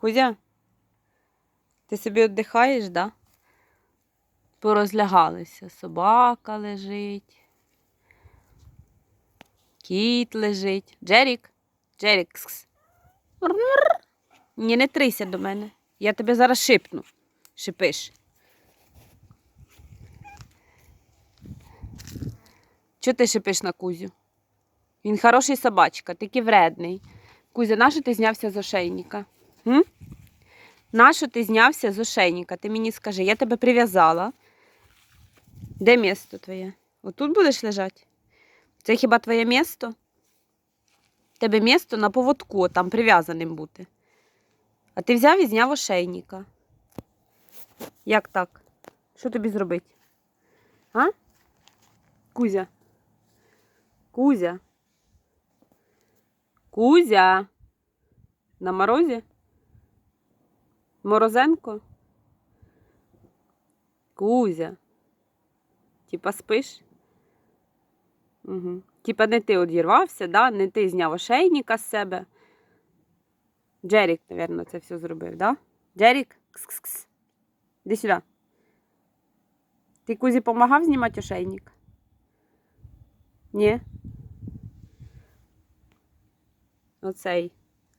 Кузя, ти собі віддихаєш, да? Порозлягалися. Собака лежить. Кіт лежить. Джерік. Джерік. кс-кс. Ні, не трися до мене. Я тебе зараз шипну. Шипиш. Чого ти шипиш на Кузю? Він хороший собачка, тільки вредний. Кузя, нащо ти знявся з ошейника? М? Нащо ти знявся з ошейника? Ти мені скажи, я тебе прив'язала. Де місто твоє? Отут будеш лежати? Це хіба твоє місто? Тебе місто на поводку, там прив'язаним бути. А ти взяв і зняв ошейника. Як так? Що тобі зробити? А? Кузя. Кузя. Кузя. На морозі? Морозенко? Кузя. Типа спиш? Угу. Типа не ти одірвався, да? не ти зняв ошейника з себе. Джерік, мабуть, це все зробив, да? Джерік? Кс-кс-кс. Іди сюди. Ти Кузі допомагав знімати ошейник? Ні. Оцей.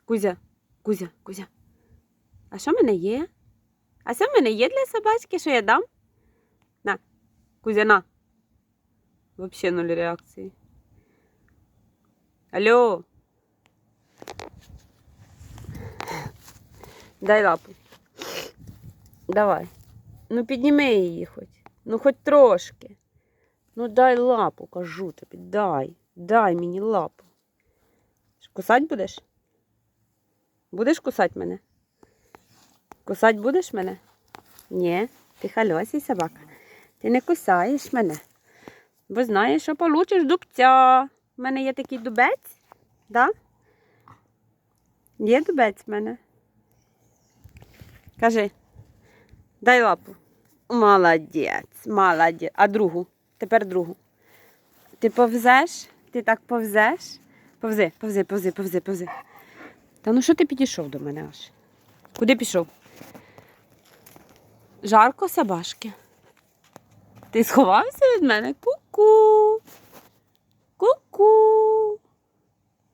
Кузя, Кузя, Кузя. А що мене є? А що в мене є для собачки, що я дам? На, Кузя, на. Вообще нуль реакції. Алло. Дай лапу. Давай. Ну підніми її хоч. Ну хоч трошки. Ну дай лапу, кажу тобі, дай. Дай мені лапу. Кусать будеш? Будеш кусать мене? Кусать будеш мене? Ні, ти хальосій собака. Ти не кусаєш мене. Бо знаєш, що получиш дубця. У мене є такий дубець, да? Є дубець в мене. Кажи, дай лапу. Молодець, молодець. А другу? Тепер другу. Ти повзеш? Ти так повзеш? Повзи, повзи, повзи, повзи, повзи. Та ну що ти підійшов до мене аж? Куди пішов? Жарко собачки. Ти сховався від мене? Ку-ку. Ку-ку.